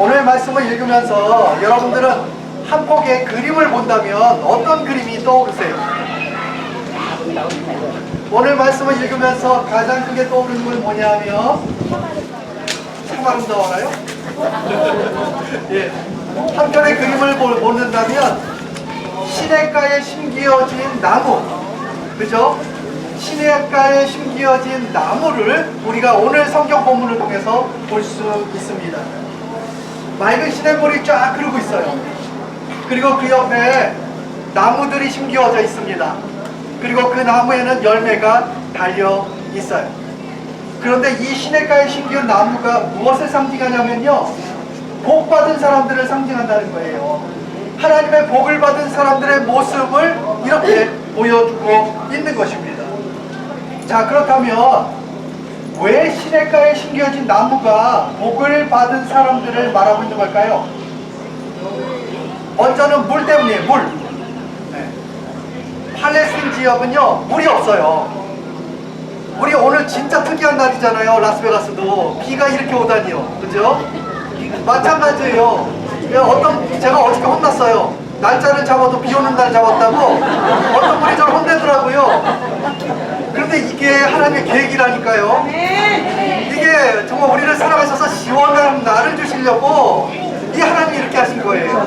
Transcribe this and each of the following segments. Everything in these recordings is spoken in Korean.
오늘 말씀을 읽으면서 여러분들은 한 폭의 그림을 본다면 어떤 그림이 떠오르세요? 오늘 말씀을 읽으면서 가장 크게 떠오르는 건 뭐냐면 참 아름다워요? 예. 한 편의 그림을 보- 보는다면 시냇가에 심기어진 나무 그죠? 시냇가에 심기어진 나무를 우리가 오늘 성경 본문을 통해서 볼 수 있습니다. 맑은 시냇물이 쫙 흐르고 있어요. 그리고 그 옆에 나무들이 심기어져 있습니다. 그리고 그 나무에는 열매가 달려 있어요. 그런데 이 시냇가에 심기운 나무가 무엇을 상징하냐면요. 복 받은 사람들을 상징한다는 거예요. 하나님의 복을 받은 사람들의 모습을 이렇게 보여주고 있는 것입니다. 자, 그렇다면 왜 시냇가에 심겨진 나무가 복을 받은 사람들을 말하고 있는 걸까요? 먼저는 물 때문이에요, 물. 네. 팔레스틴 지역은요, 물이 없어요. 우리 오늘 진짜 특이한 날이잖아요, 라스베가스도. 비가 이렇게 오다니요. 그죠? 마찬가지예요. 예, 어떤, 제가 어저께 혼났어요. 날짜를 잡아도 비 오는 날 잡았다고 어떤 분이 저를 혼내더라고요. 그런데 이게 하나님의 계획이라니까요. 이게 정말 우리를 사랑하셔서 시원한 날을 주시려고 이 하나님이 이렇게 하신 거예요.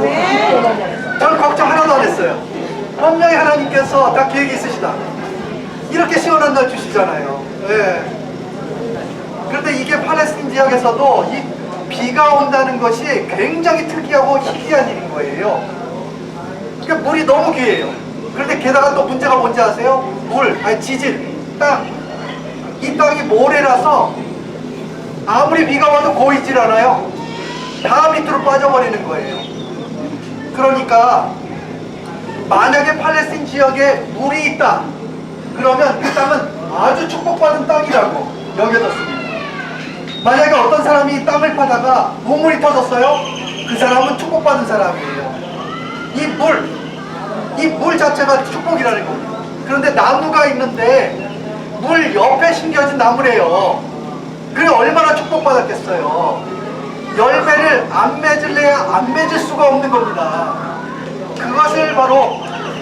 저는 걱정 하나도 안 했어요. 분명히 하나님께서 다 계획이 있으시다. 이렇게 시원한 날 주시잖아요. 예. 그런데 이게 팔레스틴 지역에서도 이 비가 온다는 것이 굉장히 특이하고 희귀한 일인 거예요. 그러니까 물이 너무 귀해요. 그런데 게다가 또 문제가 뭔지 아세요? 물, 아니 지질, 땅. 이 땅이 모래라서 아무리 비가 와도 고이질 않아요. 다 밑으로 빠져버리는 거예요. 그러니까 만약에 팔레스틴 지역에 물이 있다. 그러면 그 땅은 아주 축복받은 땅이라고 여겨졌습니다. 만약에 어떤 사람이 이 땅을 파다가 우물이 터졌어요? 그 사람은 축복받은 사람이에요. 이 물, 이 물 자체가 축복이라는 겁니다. 그런데 나무가 있는데 물 옆에 심겨진 나무래요. 그래 얼마나 축복받았겠어요. 열매를 안 맺을래야 안 맺을 수가 없는 겁니다. 그것을 바로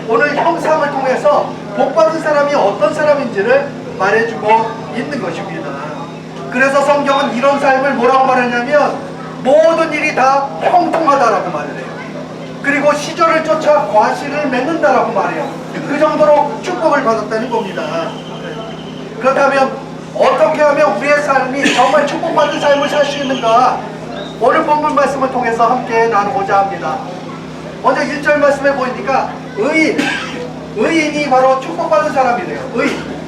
오늘 형상을 통해서 복받은 사람이 어떤 사람인지를 말해주고 있는 것입니다. 그래서 성경은 이런 삶을 뭐라고 말하냐면 모든 일이 다 형통하다라고 말을 해요. 그리고 시절을 쫓아 과실을 맺는다라고 말해요. 그 정도로 축복을 받았다는 겁니다. 그렇다면 어떻게 하면 우리의 삶이 정말 축복받은 삶을 살 수 있는가? 오늘 본문 말씀을 통해서 함께 나누고자 합니다. 먼저 1절 말씀에 보니까 의인, 의인이 바로 축복받은 사람이래요. 의인.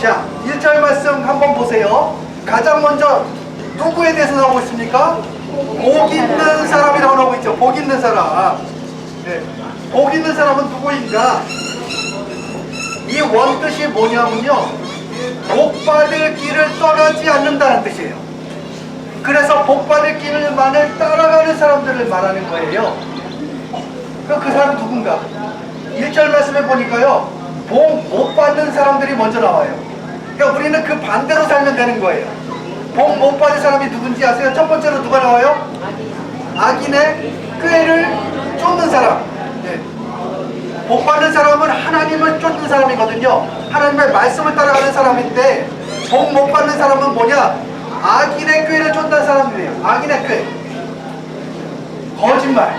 자, 1절 말씀 한번 보세요. 가장 먼저 누구에 대해서 나오고 있습니까? 복 있는 사람이라고 나오고 있죠. 복 있는 사람. 네. 복 있는 사람은 누구인가? 이 원뜻이 뭐냐면요. 복 받을 길을 떠나지 않는다는 뜻이에요. 그래서 복 받을 길만을 따라가는 사람들을 말하는 거예요. 그 사람은 누군가? 1절 말씀에 보니까요. 복 못 받는 사람들이 먼저 나와요. 그러니까 우리는 그 반대로 살면 되는 거예요. 복 못 받은 사람이 누군지 아세요? 첫 번째로 누가 나와요? 악인의 꾀를 쫓는 사람. 네. 복 받는 사람은 하나님을 쫓는 사람이거든요. 하나님의 말씀을 따라가는 사람인데 복 못 받는 사람은 뭐냐? 악인의 꾀를 쫓는 사람들이에요. 악인의 꾀. 거짓말,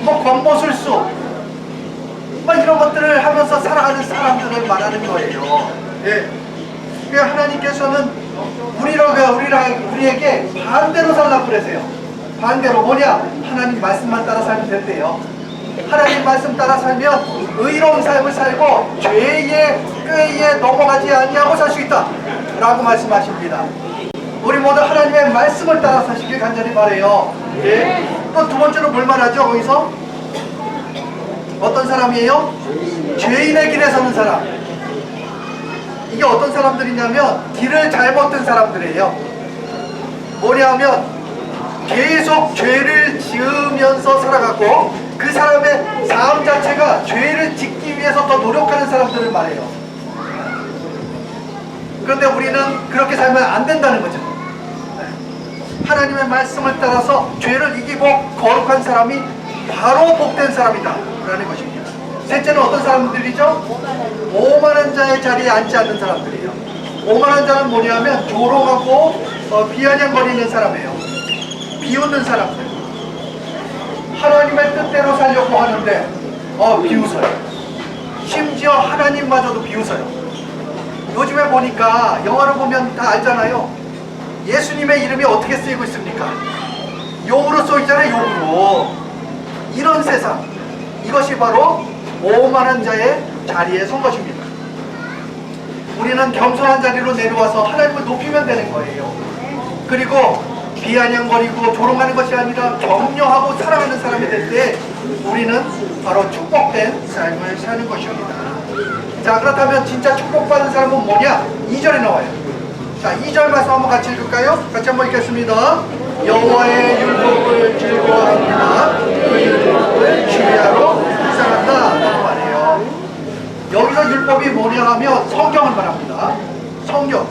뭐 권모술수, 뭐 이런 것들을 하면서 살아가는 사람들을 말하는 거예요. 예. 그 하나님께서는 우리가 우리라 우리에게 반대로 살라고 그러세요. 반대로 뭐냐? 하나님 말씀만 따라 살면 된대요. 하나님 말씀 따라 살면 의로운 삶을 살고 죄의 꾀에 넘어가지 아니하고 살 수 있다. 라고 말씀하십니다. 우리 모두 하나님의 말씀을 따라 사시길 간절히 바래요. 예. 또두 번째로 뭘 말하죠? 거기서 어떤 사람이에요? 죄인의 길에 서는 사람. 이게 어떤 사람들이냐면 길을 잘못 든 사람들이에요. 뭐냐면 계속 죄를 지으면서 살아가고 그 사람의 삶 자체가 죄를 짓기 위해서 더 노력하는 사람들을 말해요. 그런데 우리는 그렇게 살면 안 된다는 거죠. 네. 하나님의 말씀을 따라서 죄를 이기고 거룩한 사람이 바로 복된 사람이다 라는 것입니다 셋째는 어떤 사람들이죠? 오만한 자의 자리에 앉지 않는 사람들이에요 오만한 자는 뭐냐면 조롱하고 어, 비아냥거리는 사람이에요 비웃는 사람들 하나님의 뜻대로 살려고 하는데 어 비웃어요. 심지어 하나님마저도 비웃어요. 요즘에 보니까 영화를 보면 다 알잖아요. 예수님의 이름이 어떻게 쓰이고 있습니까? 욕으로 써 있잖아요 욕으로. 이런 세상. 이것이 바로 오만한 자의 자리에 선 것입니다. 우리는 겸손한 자리로 내려와서 하나님을 높이면 되는 거예요. 그리고 비아냥거리고 조롱하는 것이 아니라 격려하고 사랑하는 사람이 될 때 우리는 바로 축복된 삶을 사는 것입니다. 자 그렇다면 진짜 축복받은 사람은 뭐냐? 2절에 나와요. 자 2절 말씀 한번 같이 읽을까요? 같이 한번 읽겠습니다. 여호와의 율법을 즐거워합니다. 그 율법을 주야로 묵상한다. 라고 말해요. 여기서 율법이 뭐냐 하면 성경을 말합니다. 성경.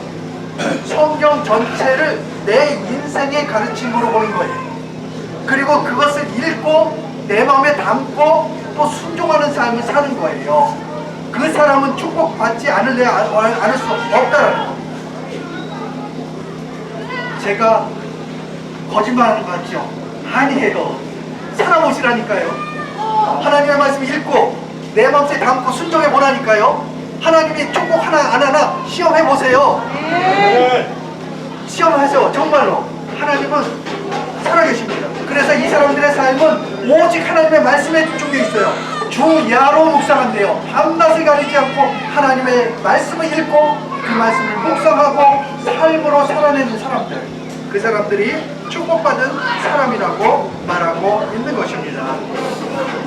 성경 전체를 내 인생의 가르침으로 보는 거예요. 그리고 그것을 읽고 내 마음에 담고 또 순종하는 삶을 사는 거예요. 그 사람은 축복받지 않을래 않을 수 없다라는 거. 제가 거짓말하는 것 같죠? 아니에요. 살아보시라니까요. 하나님의 말씀 읽고 내 마음속에 담고 순종해 보라니까요. 하나님이 축복 하나 안 하나 시험해 보세요. 시험하세요. 정말로 하나님은 살아계십니다. 그래서 이 사람들의 삶은 오직 하나님의 말씀에 집중되어 있어요. 주 야로 묵상한대요. 밤낮을 가리지 않고 하나님의 말씀을 읽고 그 말씀을 묵상하고 삶으로 살아내는 사람들. 그 사람들이 축복받은 사람이라고 말하고 있는 것입니다.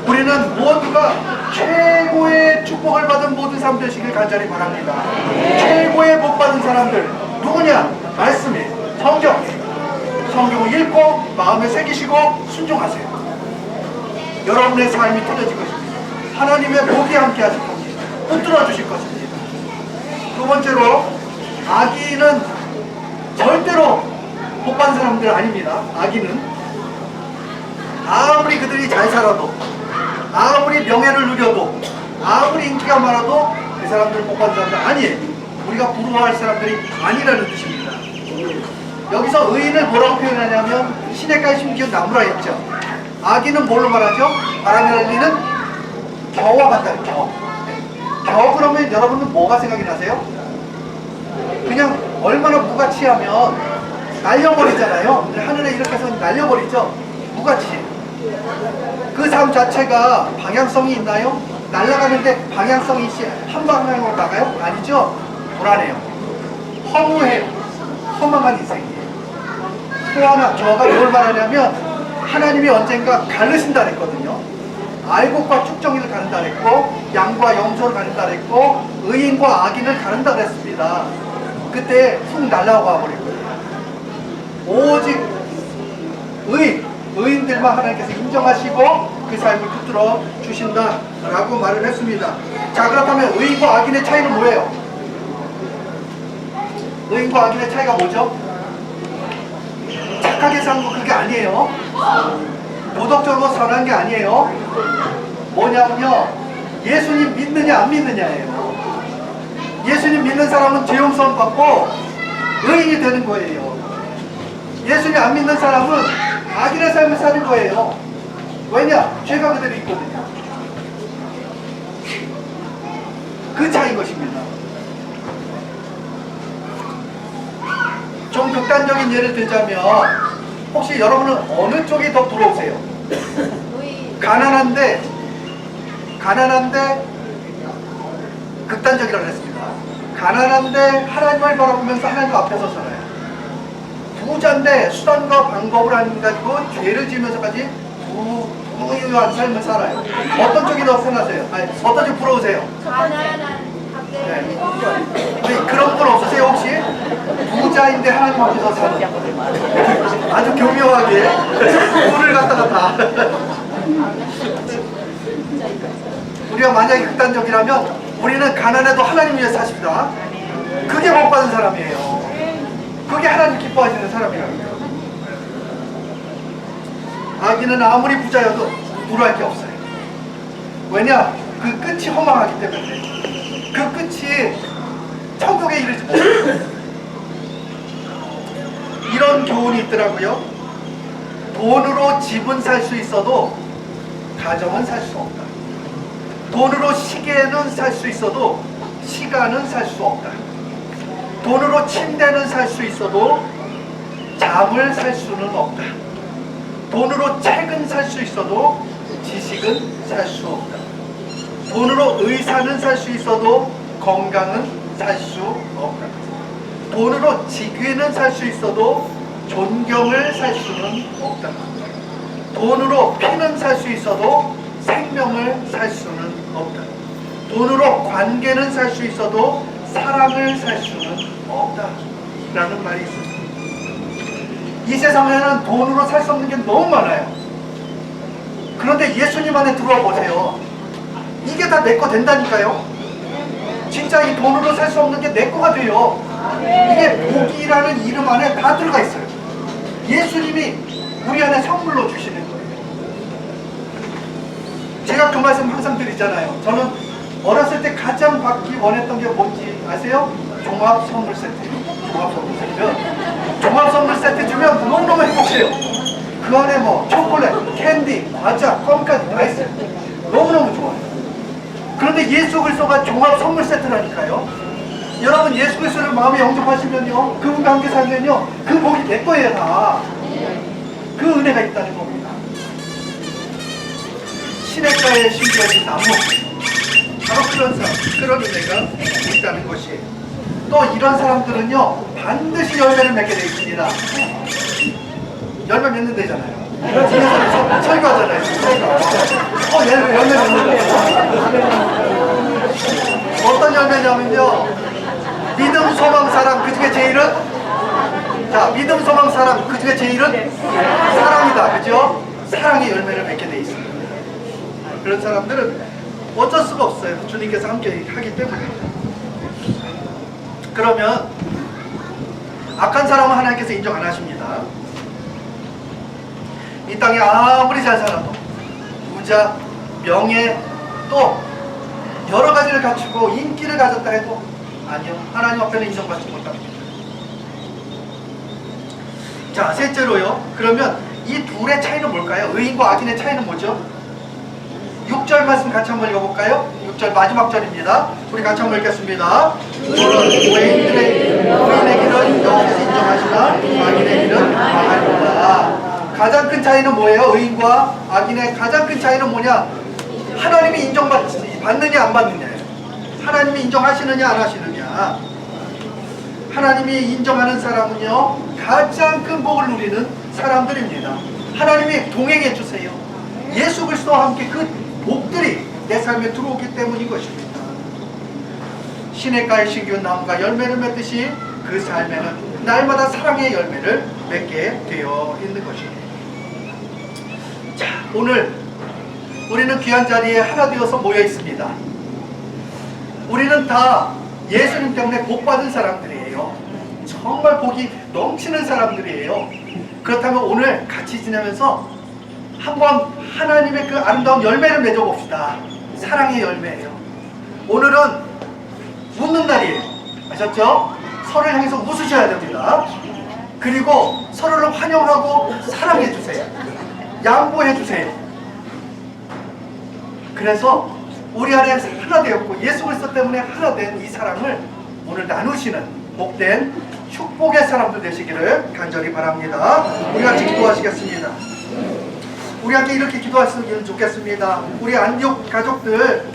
우리는 모두가 최고의 축복을 받은 모든 사람 되시길 간절히 바랍니다. 최고의 복 받은 사람들 누구냐? 말씀이 성경. 성경을 읽고 마음에 새기시고 순종하세요. 여러분의 삶이 터져질 것입니다. 하나님의 복이 함께 하실 겁니다. 붙들어 주실 것입니다. 두 번째로 아기는 절대로 복 받은 사람들 아닙니다. 아기는 아무리 그들이 잘 살아도 아무리 명예를 누려도 아무리 인기가 많아도 그 사람들 복 받은 사람들 아니에요. 우리가 부러워할 사람들이 아니라는 뜻입니다. 여기서 의인을 뭐라고 표현하냐면 시냇가에 심기운 나무라 했죠. 아기는 뭘로 말하죠? 바람에 날리는 겨와 같다. 겨. 겨 그러면 여러분은 뭐가 생각이 나세요? 그냥 얼마나 무가치하면 날려버리잖아요. 하늘에 이렇게 해서 날려버리죠. 무가치. 그 삶 자체가 방향성이 있나요? 날아가는데 방향성이 한 방향으로 나가요? 아니죠. 불안해요. 허무해요. 허망한 인생이에요. 또 하나 저가 뭘 말하냐면 하나님이 언젠가 가르신다 그랬거든요. 알곡과 축정이를 가른다 그랬고 양과 염소를 가른다 그랬고 의인과 악인을 가른다 그랬습니다. 그때 훅 날라와 거예요. 오직 의인, 의인들만 하나님께서 인정하시고 그 삶을 붙들어 주신다라고 말을 했습니다. 자 그렇다면 의인과 악인의 차이는 뭐예요? 의인과 악인의 차이가 뭐죠? 착하게 사는 거 그게 아니에요. 도덕적으로 선한 게 아니에요. 뭐냐면요. 예수님 믿느냐 안 믿느냐예요. 예수님 믿는 사람은 죄 용서를 받고 의인이 되는 거예요. 예수님 안 믿는 사람은 악인의 삶을 사는 거예요. 왜냐? 죄가 그대로 있거든요. 그 차이인 것입니다. 좀 극단적인 예를 들자면 혹시 여러분은 어느 쪽이 더 부러우세요? 가난한데 가난한데 극단적이라고 했습니다. 가난한데 하나님을 바라보면서 하나님 앞에서 살아요. 부자인데 수단과 방법을 안 가지고 죄를 지으면서까지 부, 부유한 삶을 살아요. 어떤 쪽이 더 선하세요? 아니, 어떤 쪽이 부러우세요? 네. 근데 그런 분 없으세요 혹시? 부자인데 하나님 앞에서 사는 아주 교묘하게 불을 갖다가 다 우리가 만약에 극단적이라면 우리는 가난해도 하나님 위해 사십니다 그게 복 받은 사람이에요 그게 하나님 기뻐하시는 사람이라고요 아기는 아무리 부자여도 불할 게 없어요. 왜냐? 그 끝이 허망하기 때문에. 그 끝이 천국에 이르지 못해요. 이런 교훈이 있더라고요. 돈으로 집은 살 수 있어도 가정은 살 수 없다. 돈으로 시계는 살 수 있어도 시간은 살 수 없다. 돈으로 침대는 살 수 있어도 잠을 살 수는 없다. 돈으로 책은 살 수 있어도 지식은 살 수 없다. 돈으로 의사는 살 수 있어도 건강은 살수 없다. 돈으로 직위는 살 수 있어도 존경을 살 수는 없다. 돈으로 피는 살 수 있어도 생명을 살 수는 없다. 돈으로 관계는 살 수 있어도 사랑을 살 수는 없다. 라는 말이 있습니다. 이 세상에는 돈으로 살 수 없는 게 너무 많아요. 그런데 예수님 안에 들어와 보세요. 이게 다 내 거 된다니까요. 진짜 이 돈으로 살 수 없는 게 내 거가 돼요. 이게 복이라는 이름 안에 다 들어가 있어요. 예수님이 우리 안에 선물로 주시는 거예요. 제가 그 말씀 항상 드리잖아요. 저는 어렸을 때 가장 받기 원했던 게 뭔지 아세요? 종합 선물 세트. 종합 선물 세트. 종합 선물 세트 주면 너무너무 행복해요. 그 안에 뭐 초콜릿, 캔디, 과자, 껌까지 다 있어요. 너무너무 좋아요. 그런데 예수 그리스도가 종합 선물 세트라니까요. 여러분 예수 그리스도를 마음에 영접하시면요, 그분과 함께 살면요, 그 복이 내 거예요 다. 그 은혜가 있다는 겁니다. 시냇가에 심겨진 나무, 바로 그런 사람, 그런 은혜가 있다는 것이. 또 이런 사람들은요, 반드시 열매를 맺게 되어 있습니다. 열매 맺는 데잖아요. 뒤에서 설교하잖아요. 설교. 어, 열매, 열매 맺는 데. 어떤 열매냐면요. 믿음, 소망, 사랑 그 중에 제일은 자 믿음, 소망, 사랑 그 중에 제일은 사랑이다. 그죠? 사랑의 열매를 맺게 돼 있습니다. 그런 사람들은 어쩔 수가 없어요. 주님께서 함께 하기 때문에. 그러면 악한 사람은 하나님께서 인정 안 하십니다. 이 땅에 아무리 잘 살아도 부자, 명예, 또 여러 가지를 갖추고 인기를 가졌다 해도 아니요. 하나님 앞에는 인정받지 못합니다. 자, 셋째로요. 그러면 이 둘의 차이는 뭘까요? 의인과 악인의 차이는 뭐죠? 6절 말씀 같이 한번 읽어볼까요? 6절 마지막 절입니다. 우리 같이 한번 읽겠습니다. 물론 의인들의 의인의 길은 여호와께서 인정하시나 악인의 길은 망하리로다. 가장 큰 차이는 뭐예요? 의인과 악인의 가장 큰 차이는 뭐냐? 하나님이 인정받지 받느냐 안 받느냐예요. 하나님이 인정하시느냐 안 하시느냐. 하나님이 인정하는 사람은요 가장 큰 복을 누리는 사람들입니다. 하나님이 동행해 주세요. 예수 그리스도와 함께 그 복들이 내 삶에 들어오기 때문인 것입니다. 시냇가에 신기운 나무가 열매를 맺듯이 그 삶에는 날마다 사랑의 열매를 맺게 되어 있는 것입니다. 자, 오늘 우리는 귀한 자리에 하나 되어서 모여 있습니다. 우리는 다 예수님 때문에 복 받은 사람들이에요. 정말 복이 넘치는 사람들이에요. 그렇다면 오늘 같이 지내면서 한번 하나님의 그 아름다운 열매를 맺어 봅시다. 사랑의 열매예요. 오늘은 웃는 날이에요. 아셨죠? 서로를 향해서 웃으셔야 됩니다. 그리고 서로를 환영하고 사랑해 주세요. 양보해 주세요. 그래서 우리 안에 하나 되었고 예수 그리스도 때문에 하나 된 이 사랑을 오늘 나누시는 복된 축복의 사람들 되시기를 간절히 바랍니다. 우리 같이 기도하시겠습니다. 우리 함께 이렇게 기도했으면 좋겠습니다. 우리 안육 가족들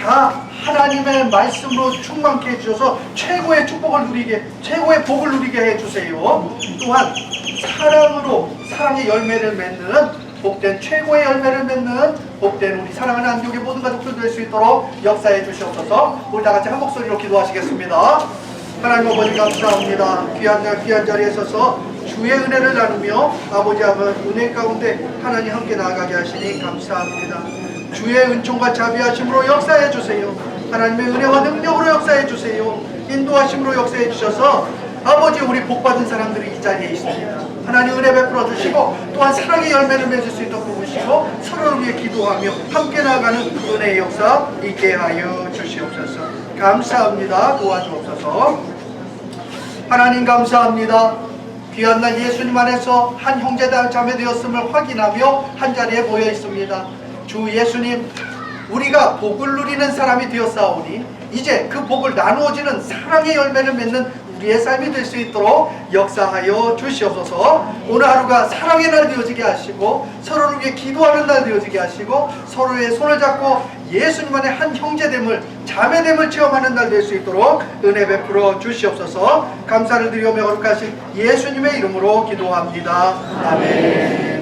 다 하나님의 말씀으로 충만케 해주셔서 최고의 축복을 누리게, 최고의 복을 누리게 해주세요. 또한 사랑으로 사랑의 열매를 맺는 복된 최고의 열매를 맺는 복된 우리 사랑하는 안국의 모든 가족들 될 수 있도록 역사해 주시옵소서 우리 다 같이 한 목소리로 기도하시겠습니다. 하나님 아버지 감사합니다. 귀한 날 귀한 자리에 서서 주의 은혜를 나누며 아버지 아버지 은혜 가운데 하나님 함께 나아가게 하시니 감사합니다. 주의 은총과 자비하심으로 역사해 주세요. 하나님의 은혜와 능력으로 역사해 주세요. 인도하심으로 역사해 주셔서 아버지 우리 복 받은 사람들이 이 자리에 있습니다. 하나님 은혜 베풀어 주시고 또한 사랑의 열매를 맺을 수 있도록 도우시고 서로를 위해 기도하며 함께 나가는 은혜의 역사 있게 하여 주시옵소서. 감사합니다. 도와주옵소서. 하나님 감사합니다. 귀한 날 예수님 안에서 한 형제다 자매 되었음을 확인하며 한 자리에 모여 있습니다. 주 예수님 우리가 복을 누리는 사람이 되었사오니 이제 그 복을 나누어지는 사랑의 열매를 맺는 우리의 삶이 될 수 있도록 역사하여 주시옵소서. 오늘 하루가 사랑의 날 되어지게 하시고 서로를 위해 기도하는 날 되어지게 하시고 서로의 손을 잡고 예수님 안에 한 형제됨을 자매됨을 체험하는 날 될 수 있도록 은혜 베풀어 주시옵소서. 감사를 드리오며 거룩하신 예수님의 이름으로 기도합니다. 아멘